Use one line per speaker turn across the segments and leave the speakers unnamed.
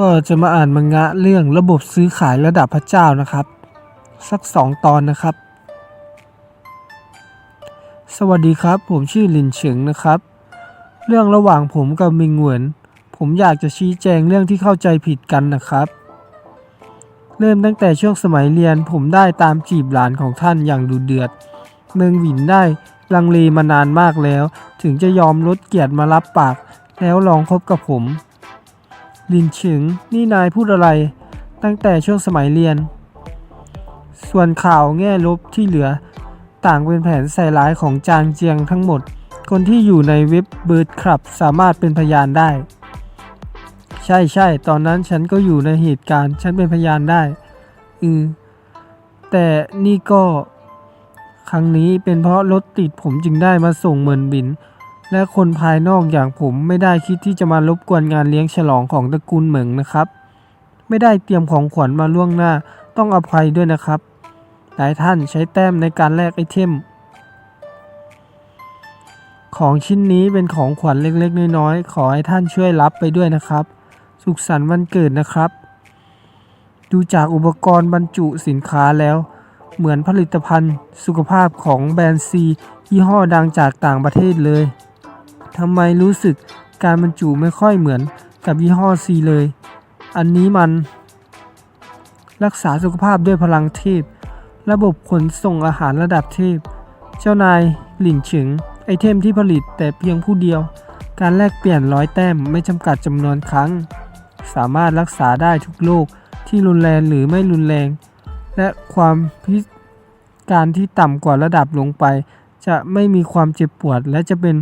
ก็จะมาอ่านมังงะเรื่องระบบซื้อขายระดับพระเจ้านะครับ สักสองตอนนะครับ สวัสดีครับ ผมชื่อลินเฉิงนะครับ เรื่องระหว่างผมกับมิงเหวินผมอยากจะชี้แจงเรื่องที่เข้าใจผิดกันนะครับ เริ่มตั้งแต่ช่วงสมัยเรียนผมได้ตามจีบหลานของท่านอย่างดุเดือดเมืองหวินได้ลังเลมานานมากแล้ว ถึงจะยอมลดเกียรติมารับปาก แล้วลองคบกับผม ลินฉิงนี่นายพูดอะไร ตั้งแต่ช่วงสมัยเรียน ส่วนข่าวแง่ลบที่เหลือ ต่างเป็นแผนใส่ร้ายของจางเจียงทั้งหมด คนที่อยู่ในเว็บเบิร์ดคลับสามารถเป็นพยานได้ ใช่ใช่ตอนนั้นฉันก็อยู่ในเหตุการณ์ ฉันเป็นพยานได้ อือ แต่นี่ก็ ครั้งนี้เป็นเพราะรถติดผมจึงได้มาส่งเหมือนบิน และคนภายนอกอย่างผมไม่ได้คิดที่จะมารบกวนงานเลี้ยงฉลองของตระกูลเหมิงนะครับ ไม่ได้เตรียมของขวัญมาล่วงหน้าต้องอภัยด้วยนะครับ หลายท่านใช้แต้มในการแลกไอเทม ของชิ้นนี้เป็นของขวัญเล็กๆ น้อยๆ ขอให้ท่านช่วยรับไปด้วยนะครับ สุขสันต์วันเกิดนะครับ ดูจากอุปกรณ์บรรจุสินค้าแล้ว เหมือนผลิตภัณฑ์สุขภาพของแบรนด์ซียี่ห้อดังจากต่างประเทศเลย ทำไมรู้สึกการบรรจุไม่ค่อยเหมือนกับยี่ห้อซีเลย อันนี้มันรักษาสุขภาพด้วยพลังเทพ ระบบขนส่งอาหารระดับเทพ เจ้านายหลินเฉิง ไอเทมที่ผลิตแต่เพียงผู้เดียว การแลกเปลี่ยนร้อยแต้มไม่จำกัดจำนวนครั้ง สามารถรักษาได้ทุกโรคที่รุนแรงหรือไม่รุนแรง และความพิการที่ต่ำกว่าระดับลงไป จะไม่มีความเจ็บปวดและจะเป็น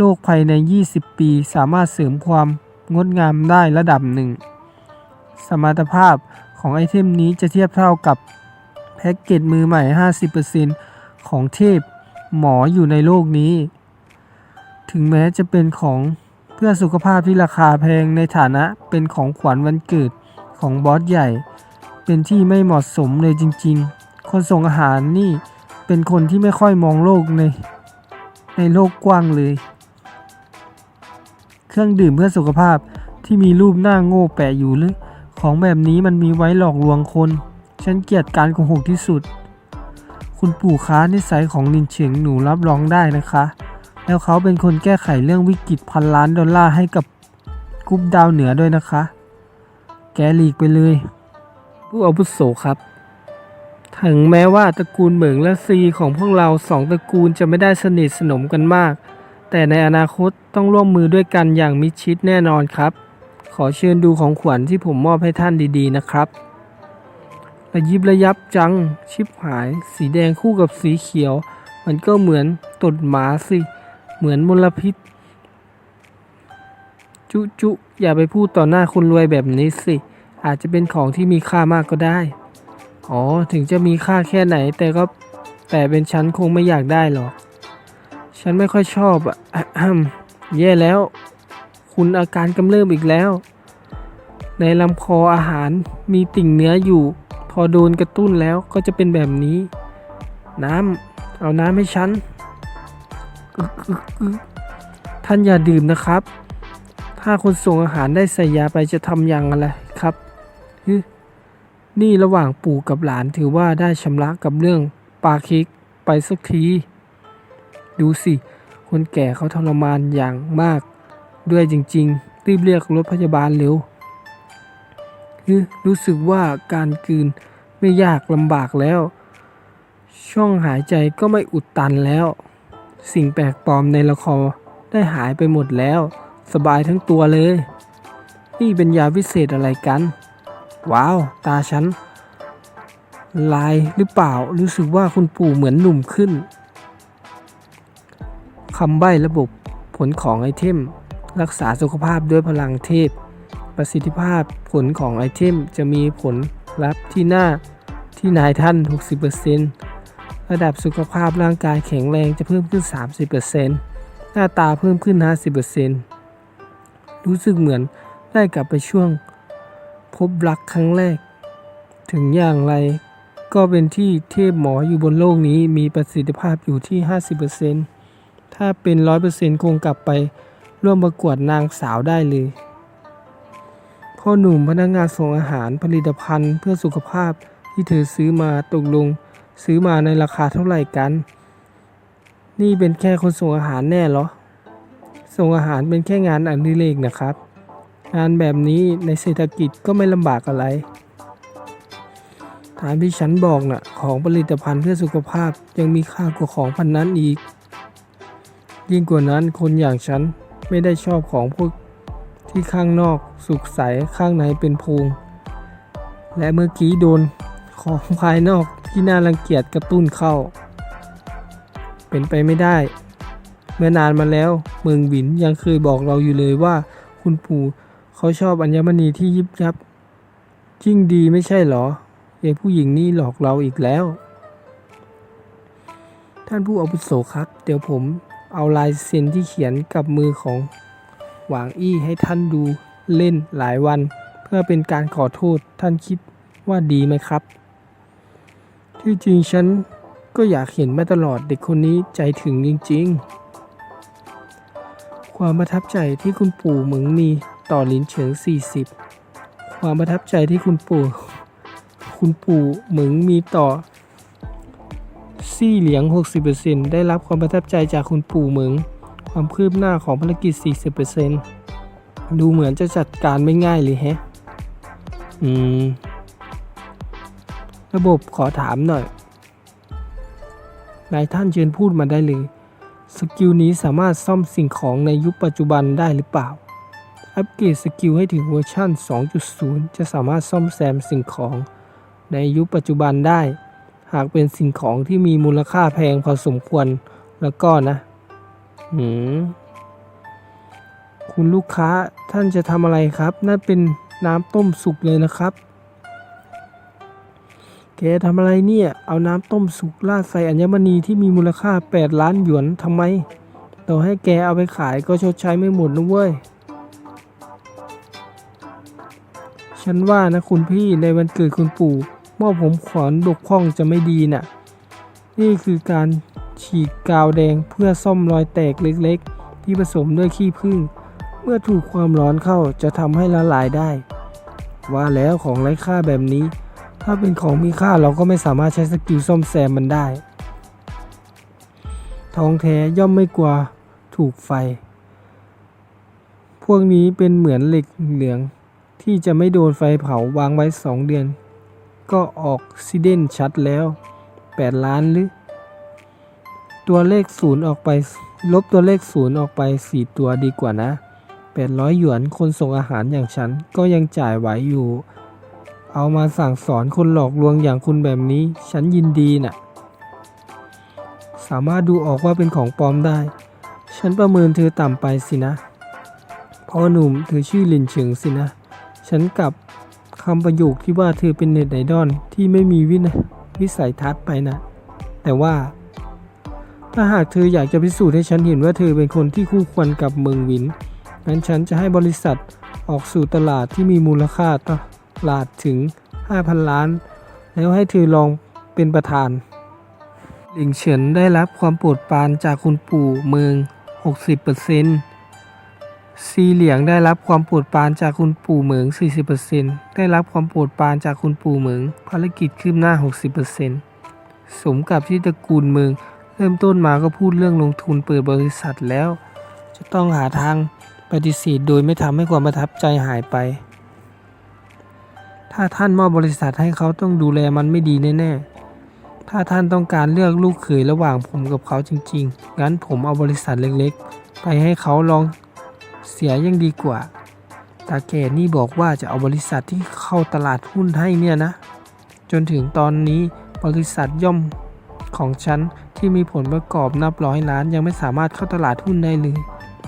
โรคภายใน 20 ปีสามารถเสริมความงดงามได้ระดับหนึ่ง สมรรถภาพของไอเทมนี้จะเทียบเท่ากับแพ็กเกจมือใหม่ 50%ของเทพหมออยู่ในโลกนี้ ถึงแม้จะเป็นของเพื่อสุขภาพที่ราคาแพงในฐานะเป็นของขวัญวันเกิดของบอสใหญ่ เป็นที่ไม่เหมาะสมเลยจริง ๆ คนส่งอาหารนี่เป็นคนที่ไม่ค่อยมองโลกในในโลกกว้างเลย เครื่องดื่มเพื่อสุขภาพที่มีรูปหน้าโง่แปะอยู่หรือ ของแบบนี้มันมีไว้หลอกลวงคน ฉันเกลียดการโกหกที่สุด คุณปู่ค้านิสัยของลินเฉิงหนูรับรองได้นะคะ แล้วเขาเป็นคนแก้ไขเรื่องวิกฤตพันล้านดอลลาร์ให้กับกรุ๊ปดาวเหนือด้วยนะคะ แกหลีกไปเลย ผู้อาวุโสครับ ถึงแม้ว่าตระกูลเหมิงและซีของพวกเราสองตระกูลจะไม่ได้สนิทสนมกันมาก แต่ในอนาคตต้องร่วมมือด้วยกันอย่างมิดชิดแน่นอนครับ ขอเชิญดูของขวัญที่ผมมอบให้ท่านดีๆนะครับระยิบระยับจัง ชิบหาย สีแดงคู่กับสีเขียว มันก็เหมือนตดหมาสิ เหมือนมลพิษ จุจุอย่าไปพูดต่อหน้าคนรวยแบบนี้สิ อาจจะเป็นของที่มีค่ามากก็ได้ อ๋อ ถึงจะมีค่าแค่ไหนแต่ก็แต่เป็นฉันคงไม่อยากได้หรอก ฉันไม่ค่อยชอบอะแย่แล้ว คุณอาการกำเริบอีกแล้ว ในลำคออาหารมีติ่งเนื้ออยู่ พอโดนกระตุ้นแล้วก็จะเป็นแบบนี้ น้ำเอาน้ำให้ฉันท่านอย่าดื่มนะครับ ถ้าคนส่งอาหารได้ใส่ยาไปจะทำอย่างอะไรครับ นี่ระหว่างปู่กับหลานถือว่าได้ชำระกับเรื่องปาคิกไปสักที ดูสิ คนแก่เขาทรมานอย่างมาก ด้วยจริงๆ รีบเรียกรถพยาบาลเร็วรู้สึกว่าการกลืนไม่ยากลำบากแล้ว ช่องหายใจก็ไม่อุดตันแล้ว สิ่งแปลกปลอมในละครได้หายไปหมดแล้ว สบายทั้งตัวเลย นี่เป็นยาวิเศษอะไรกัน ว้าว ตาฉัน ลายหรือเปล่ารู้สึกว่าคุณปู่เหมือนหนุ่มขึ้น คำใบ้ระบบผลของไอเทม รักษาสุขภาพด้วยพลังเทพ ประสิทธิภาพผลของไอเทมจะมีผลลัพธ์ที่หน้าที่นายท่าน 60%ระดับสุขภาพร่างกายแข็งแรงจะเพิ่มขึ้น 30%หน้าตาเพิ่มขึ้น 50%รู้สึกเหมือนได้กลับไปช่วง พบรักครั้งแรก ถึงอย่างไรก็เป็นที่เทพหมออยู่บนโลกนี้มีประสิทธิภาพอยู่ที่ 50% ถ้าเป็น100%คงกลับไปร่วมประกวดนางสาวได้เลยพ่อหนุ่มพนักงานส่งอาหารผลิตภัณฑ์เพื่อสุขภาพที่เธอซื้อมาตกลง ซื้อมาในราคาเท่าไหร่กัน นี่เป็นแค่คนส่งอาหารแน่เหรอ ส่งอาหารเป็นแค่งานอดิเรกนะครับ งานแบบนี้ในเศรษฐกิจก็ไม่ลำบากอะไรตามที่ฉันบอกน่ะของผลิตภัณฑ์เพื่อสุขภาพยังมีค่ากว่าของพันนั้นอีก ยิ่งกว่านั้นคนอย่างฉันไม่ได้ชอบของพวกที่ข้างนอกสุกใสข้างในเป็นพุงและเมื่อกี้โดนของภายนอกที่น่ารังเกียจกระตุ้นเข้า เป็นไปไม่ได้ เมื่อนานมาแล้วเมืองหวินยังเคยบอกเราอยู่เลยว่า คุณปู่เขาชอบอัญมณีที่ยิบยับยิ่งดีไม่ใช่เหรอเอ้ผู้หญิงนี่หลอกเราอีกแล้ว ท่านผู้อาวุโสครับ เดี๋ยวผม เอาลายเซ็นที่เขียนกับมือของหวางอี้ให้ท่านดูเล่นหลายวัน เพื่อเป็นการขอโทษท่านคิดว่าดีไหมครับ ที่จริงฉันก็อยากเห็นมาตลอดเด็กคนนี้ใจถึงจริงๆ ความประทับใจที่คุณปู่เหมึงมีต่อลินเฉิง 40 ความประทับใจที่คุณปู่ คุณปู่เหมึงมีต่อ ซี่เหลียง 60%ได้รับความประทับใจจากคุณปู่เหมิง ความคืบหน้าของภารกิจ 40%ดูเหมือนจะจัดการไม่ง่ายเลยแฮะ อืม ระบบขอถามหน่อย นายท่านเชิญพูดมาได้เลย สกิลนี้สามารถซ่อมสิ่งของในยุคปัจจุบันได้หรือเปล่า อัปเกรดสกิลให้ถึงเวอร์ชัน2.0 จะสามารถซ่อมแซมสิ่งของในยุคปัจจุบันได้ หากเป็นสิ่งของที่มีมูลค่าแพงพอสมควรแล้วก็นะหืมคุณลูกค้าท่านจะทำอะไรครับ นั่นเป็นน้ำต้มสุกเลยนะครับ แกทำอะไรเนี่ย เอาน้ำต้มสุกราดใส่อัญมณีที่มีมูลค่า 8 ล้านหยวนทำไมต่อให้แกเอาไปขายก็ชดใช้ไม่หมดนะเว้ย ฉันว่านะคุณพี่ในวันเกิดคุณปู่ มอบผมขวานบกพร่องจะไม่ดีน่ะ นี่คือการฉีดกาวแดงเพื่อซ่อมรอยแตกเล็กๆ ที่ผสมด้วยขี้ผึ้ง เมื่อถูกความร้อนเข้าจะทำให้ละลายได้ ว่าแล้วของไร้ค่าแบบนี้ ถ้าเป็นของมีค่าเราก็ไม่สามารถใช้สกิลซ่อมแซมมันได้ ทองแท้ย่อมไม่กลัวถูกไฟ พวกนี้เป็นเหมือนเหล็กเหลืองที่จะไม่โดนไฟเผาวางไว้สองเดือน ก็ออกซิเดนชัดแล้ว 8 ล้านหรือ ตัวเลขศูนย์ออกไป ลบตัวเลขศูนย์ออกไป 4 ตัวดีกว่านะ 800 หยวนคนส่งอาหารอย่างฉัน ก็ยังจ่ายไหวอยู่ เอามาสั่งสอนคนหลอกลวงอย่างคุณแบบนี้ ฉันยินดีน่ะ สามารถดูออกว่าเป็นของปลอมได้ ฉันประเมินเธอต่ำไปสินะพ่อหนุ่มเธอชื่อลินเฉิงสินะ ฉันกลับ คำประโยคที่ว่าเธอเป็นเน็ตไอดอลที่ไม่มีวินะวิสัยทัศน์ไปนะ แต่ว่า ถ้าหากเธออยากจะพิสูจน์ให้ฉันเห็นว่าเธอเป็นคนที่คู่ควรกับเมืองวินงั้นฉันจะให้บริษัทออกสู่ตลาดที่มีมูลค่าตลาดถึง 5,000 ล้าน แล้วให้เธอลองเป็นประธานหลิงเฉินได้รับความโปรดปรานจากคุณปู่เมือง 60% ซีเหลียงได้รับความโปรดปรานจากคุณปู่เหมิง 40%ได้รับความโปรดปรานจากคุณปู่เหมิง ภารกิจคืบหน้า 60%สมกับที่ตระกูลเมือง เริ่มต้นมาก็พูดเรื่องลงทุนเปิดบริษัทแล้ว จะต้องหาทางปฏิเสธโดยไม่ทำให้ความประทับใจหายไป ถ้าท่านมอบบริษัทให้เขาต้องดูแลมันไม่ดีแน่ๆ ถ้าท่านต้องการเลือกลูกเขยระหว่างผมกับเขาจริงๆ งั้นผมเอาบริษัทเล็กๆ ไปให้เขาลอง เสียยังดีกว่าตาแก่นี่บอกว่าจะเอาบริษัทที่เข้าตลาดหุ้นให้เนี่ยนะ จนถึงตอนนี้บริษัทย่อมของฉันที่มีผลประกอบนับร้อยล้านยังไม่สามารถเข้าตลาดหุ้นได้เลย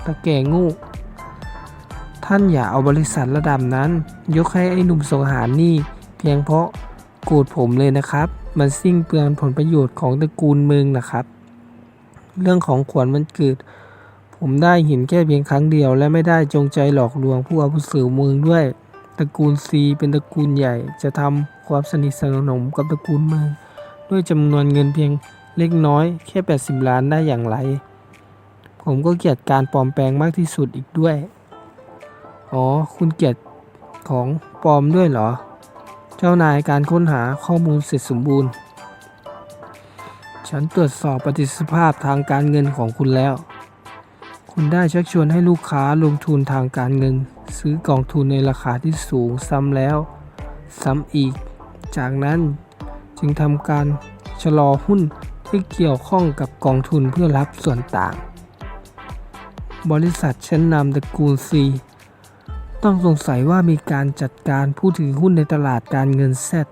ตาแก่งูท่านอย่าเอาบริษัทระดับนั้น ยกให้ไอ้หนุ่มสงอาหารนี่ เพียงเพราะโกรธผมเลยนะครับ มันสิ้นเปลืองผลประโยชน์ของตระกูลเมืองนะครับ เรื่องของขวัญมันเกิด ผมได้เห็นแค่เพียงครั้งเดียว และไม่ได้จงใจหลอกลวงผู้อาวุโสเมืองด้วยตระกูลซีเป็นตระกูลใหญ่ จะทำความสนิทสนมกับตระกูลเมือง ด้วยจำนวนเงินเพียงเล็กน้อยแค่ 80 ล้านได้อย่างไร ผมก็เกลียดการปลอมแปลงมากที่สุดอีกด้วย อ๋อ คุณเกลียดของปลอมด้วยเหรอ เจ้านายการค้นหาข้อมูลเสร็จสมบูรณ์ ฉันตรวจสอบประสิทธิภาพทางการเงินของคุณแล้ว คุณได้ชักชวนให้ลูกค้าลงทุนทางการเงิน ซื้อกองทุนในราคาที่สูงซ้ำแล้ว ซ้ำอีก จากนั้นจึงทำการชะลอหุ้นที่เกี่ยวข้องกับกองทุนเพื่อรับส่วนต่าง บริษัทชั้นนำตระกูลซีต้องสงสัยว่ามีการจัดการผู้ถือหุ้นในตลาดการเงินแซด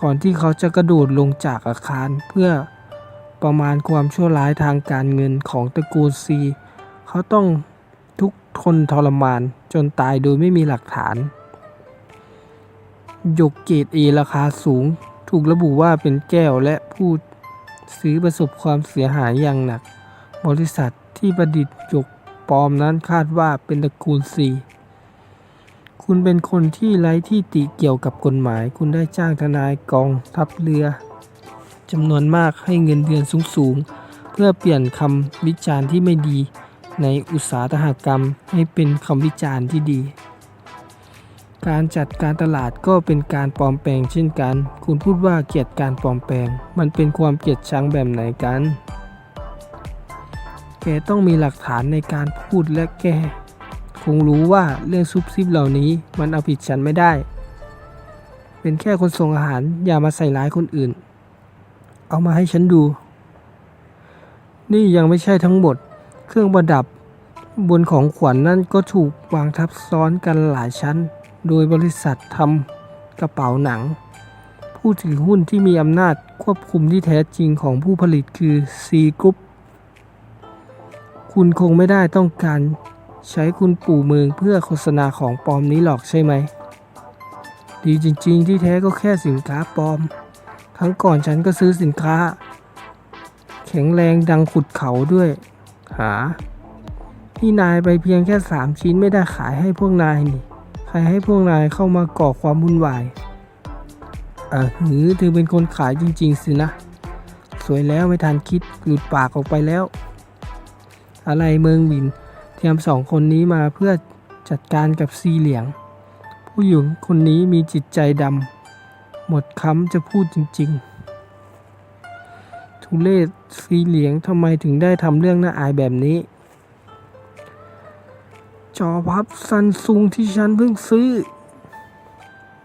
ก่อนที่เขาจะกระโดดลงจากอาคารเพื่อประมาณความชั่วร้ายทางการเงินของตระกูลซี เขาต้องทุกข์ทนทรมานจนตายโดยไม่มีหลักฐาน หยกเกรดเอราคาสูง ถูกระบุว่าเป็นแก้วและผู้ซื้อประสบความเสียหายอย่างหนัก บริษัทที่ประดิษฐ์หยกปลอมนั้นคาดว่าเป็นตระกูลซีคุณเป็นคนที่ไร้ที่ติเกี่ยวกับกฎหมาย คุณได้จ้างทนายกองทัพเรือจำนวนมากให้เงินเดือนสูงๆ เพื่อเปลี่ยนคำวิจารณ์ที่ไม่ดี ในอุตสาหกรรมให้เป็นคำวิจารณ์ที่ดี การจัดการตลาดก็เป็นการปลอมแปลงเช่นกัน คุณพูดว่าเกลียดการปลอมแปลง มันเป็นความเกลียดชังแบบไหนกันแกต้องมีหลักฐานในการพูดและแกคงรู้ว่าเรื่องซุบซิบเหล่านี้มันเอาผิดฉันไม่ได้ เป็นแค่คนส่งอาหารอย่ามาใส่ร้ายคนอื่น เอามาให้ฉันดู นี่ยังไม่ใช่ทั้งหมด เครื่องประดับบนของขวัญนนั่นก็ถูกวางทับซ้อนกันหลายชั้น โดยบริษัททำกระเป๋าหนัง ผู้ถือหุ้นที่มีอำนาจควบคุมที่แท้จริงของผู้ผลิตคือ C Group คุณคงไม่ได้ต้องการใช้คุณปู่เมืองเพื่อโฆษณาของปลอมนี้หรอกใช่ไหม ดีจริงๆ ที่แท้ก็แค่สินค้าปลอม ครั้งก่อนฉันก็ซื้อสินค้า แข็งแรงดังขุดเขาด้วย หาที่นายไปเพียงแค่สามชิ้นไม่ได้ขายให้พวกนายนี่ใครให้พวกนายเข้ามาก่อความวุ่นวายเอะหือเธอเป็นคนขายจริง ๆ สินะ สวยแล้วไม่ทันคิดหลุดปากออกไปแล้ว อะไรเมืองบินเตรียมสองคนนี้มาเพื่อจัดการกับซีเหลียง ผู้หญิงคนนี้มีจิตใจดำหมดคำจะพูดจริง ๆ ทุเลศ ซีเหลียงทำไมถึงได้ทำเรื่องน่าอายแบบนี้ จอพับซันซุงที่ฉันเพิ่งซื้อ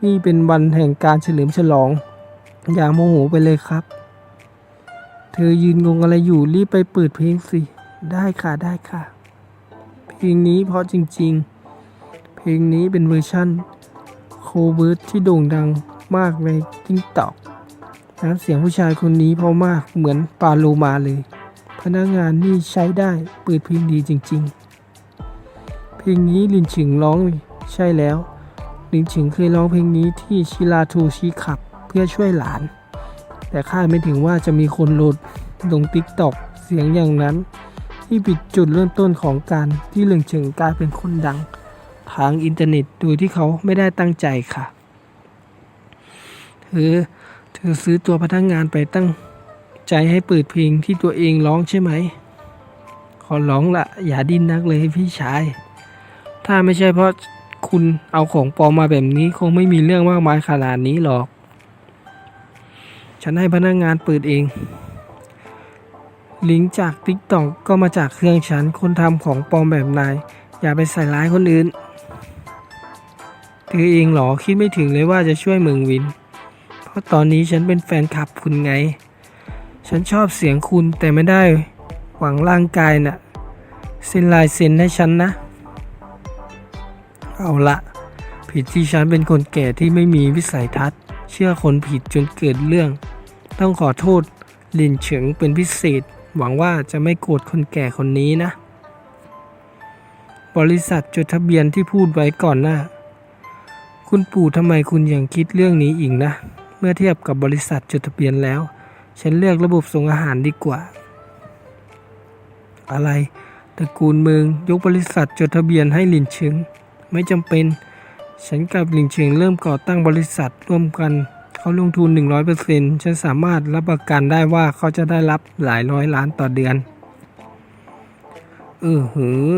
นี่เป็นวันแห่งการเฉลิมฉลอง อย่าโมโหไปเลยครับ เธอยืนงงอะไรอยู่รีบไปเปิดเพลงสิ ได้ค่ะได้ค่ะ เพลงนี้เพราะจริง ๆ เพลงนี้เป็นเวอร์ชั่น โคเวิร์ดที่โด่งดังมากในทิงตอก น้ำเสียงผู้ชายคนนี้เพราะมากเหมือนปาโลมาเลย พนักงานนี่ใช้ได้เปิดเพลงดีจริง ๆ เพลงนี้ลินฉึงร้องใช่แล้ว ลินฉึงเคยร้องเพลงนี้ที่ชิราทูชิขับเพื่อช่วยหลาน แต่คาดไม่ถึงว่าจะมีคนโหลดลงติ๊กตอกเสียงอย่างนั้นที่ปิดจุดเริ่มต้นของการที่เลิงเฉิงกลายเป็นคนดัง ทางอินเทอร์เน็ตโดยที่เขาไม่ได้ตั้งใจค่ะเธอ เธอซื้อตัวพนักงานไปตั้งใจให้เปิดเพลงที่ตัวเองร้องใช่ไหม ขอร้องละอย่าดิ้นนักเลยพี่ชาย ถ้าไม่ใช่เพราะคุณเอาของปลอมมาแบบนี้คงไม่มีเรื่องมากมายขนาดนี้หรอก ฉันให้พนักงานเปิดเอง ลิงก์จากติ๊กต็อกก็มาจากเครื่องฉัน คนทำของปลอมแบบนาย อย่าไปใส่ร้ายคนอื่น เธอเองหรอคิดไม่ถึงเลยว่าจะช่วยเมืองวิน ราะตอนนี้ฉันเป็นแฟนคลับคุณไง ฉันชอบเสียงคุณแต่ไม่ได้หวังร่างกายน่ะเซ็นลายเซ็นให้ฉันนะ เอาละผิดที่ฉันเป็นคนแก่ที่ไม่มีวิสัยทัศน์ เชื่อคนผิดจนเกิดเรื่อง ต้องขอโทษลินเฉิงเป็นพิเศษ หวังว่าจะไม่โกรธคนแก่คนนี้นะ บริษัทจดทะเบียนที่พูดไว้ก่อนหน้า คุณปู่ทำไมคุณยังคิดเรื่องนี้อีกนะ เมื่อเทียบกับบริษัทจดทะเบียนแล้ว ฉันเลือกระบบส่งอาหารดีกว่า อะไรตระกูลเมืองยกบริษัทจดทะเบียนให้หลินเฉิงไม่จำเป็น ฉันกับหลินเฉิงเริ่มก่อตั้งบริษัทร่วมกัน เขาลงทุน 100%ฉันสามารถรับประกันได้ว่าเขาจะได้รับหลายร้อยล้านต่อเดือนเออหือ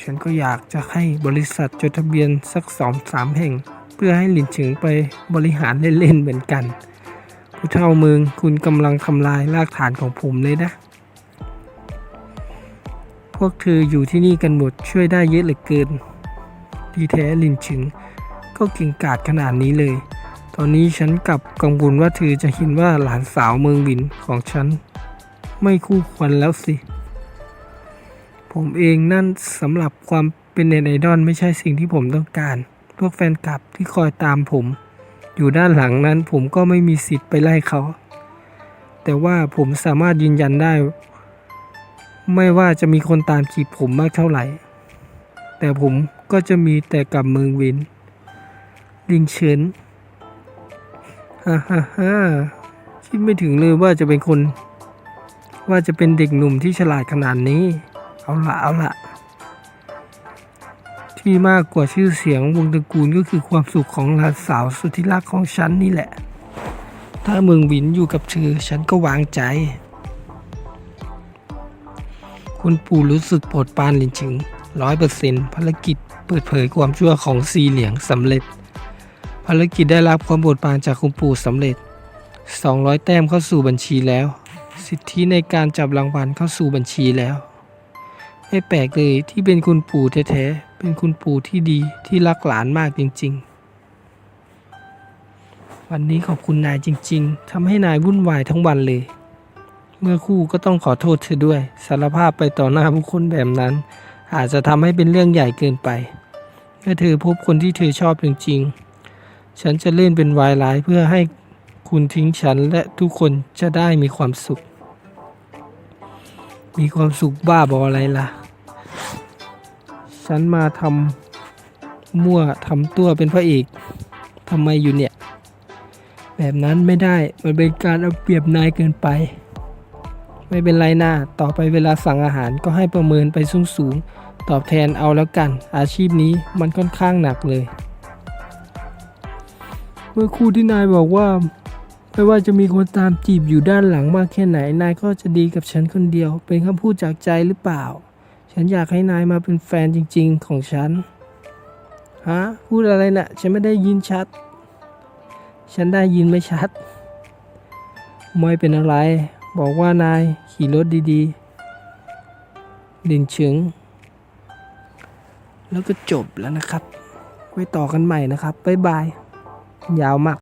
ฉันก็อยากจะให้บริษัทจดทะเบียนสักสองสามแห่ง เพื่อให้หลินฉิงไปบริหารเล่นๆเหมือนกัน ผู้เท่าเมืองคุณกำลังทำลายรากฐานของผมเลยนะ พวกเธออยู่ที่นี่กันหมดช่วยได้เยอะเหลือเกิน ดีแท้หลินฉิงก็เก่งกาจขนาดนี้เลย ตอนนี้ฉันกลับกังวลว่าเธอจะเห็นว่าหลานสาวเมืองบินของฉัน ไม่คู่ควรแล้วสิ ผมเองนั่นสำหรับความเป็นเน็ตไอดอลไม่ใช่สิ่งที่ผมต้องการ พวกแฟนคลับที่คอยตามผม อยู่ด้านหลังนั้นผมก็ไม่มีสิทธิ์ไปไล่เขา แต่ว่าผมสามารถยืนยันได้ ไม่ว่าจะมีคนตามจีบผมมากเท่าไหร่ แต่ผมก็จะมีแต่กับเมืองวิน ลิงเฉินฮ่าฮ่าฮ่าคิดไม่ถึงเลยว่าจะเป็นคน ว่าจะเป็นเด็กหนุ่มที่ฉลาดขนาดนี้ เอาละเอาละ ที่มากกว่าชื่อเสียงวงตระกูลก็คือความสุขของหลานสาวสุดที่รักของฉันนี่แหละ ถ้าเมืองวินอยู่กับเธอฉันก็วางใจ คุณปู่รู้สึกโปรดปานหลินชิงร้อยเปอร์เซ็นต์ภารกิจเปิดเผยความชั่วของซีเหลียงสำเร็จ ภารกิจได้รับความโปรดปานจากคุณปู่สำเร็จ 200 แต้มเข้าสู่บัญชีแล้ว สิทธิในการจับรางวัลเข้าสู่บัญชีแล้ว ไม่แปลกเลยที่เป็นคุณปู่แท้ๆ เป็นคุณปู่ที่ดีที่รักหลานมากจริง ๆ วันนี้ขอบคุณนายจริง ๆทำให้นายวุ่นวายทั้งวันเลย เมื่อคู่ก็ต้องขอโทษเธอด้วย สารภาพไปต่อหน้าผู้คนแบบนั้น อาจจะทำให้เป็นเรื่องใหญ่เกินไปเมื่อเธอพบคนที่เธอชอบจริง ๆ ฉันจะเล่นเป็นวายร้ายเพื่อให้คุณทิ้งฉันและทุกคนจะได้มีความสุข มีความสุขบ้าบออะไรล่ะ ฉันมาทำมั่วทำตัวเป็นพระเอกทำไมอยู่เนี่ย แบบนั้นไม่ได้มันเป็นการเอาเปรียบนายเกินไป ไม่เป็นไรนะต่อไปเวลาสั่งอาหารก็ให้ประเมินไปสูงๆ ตอบแทนเอาแล้วกัน อาชีพนี้มันค่อนข้างหนักเลย เมื่อครู่ที่นายบอกว่าไม่ว่าจะมีคนตามจีบอยู่ด้านหลังมากแค่ไหน นายก็จะดีกับฉันคนเดียว เป็นคำพูดจากใจหรือเปล่า ฉันอยากให้นายมาเป็นแฟนจริง ๆ ของฉัน ฮะ พูดอะไรนะ่ะ ฉันไม่ได้ยินชัด ฉันได้ยินไม่ชัด ไม่เป็นอะไร บอกว่านายขี่รถดีๆ ดินเฉิง แล้วก็จบแล้วนะครับ ไว้ต่อกันใหม่นะครับ บ๊ายบาย ยาวมาก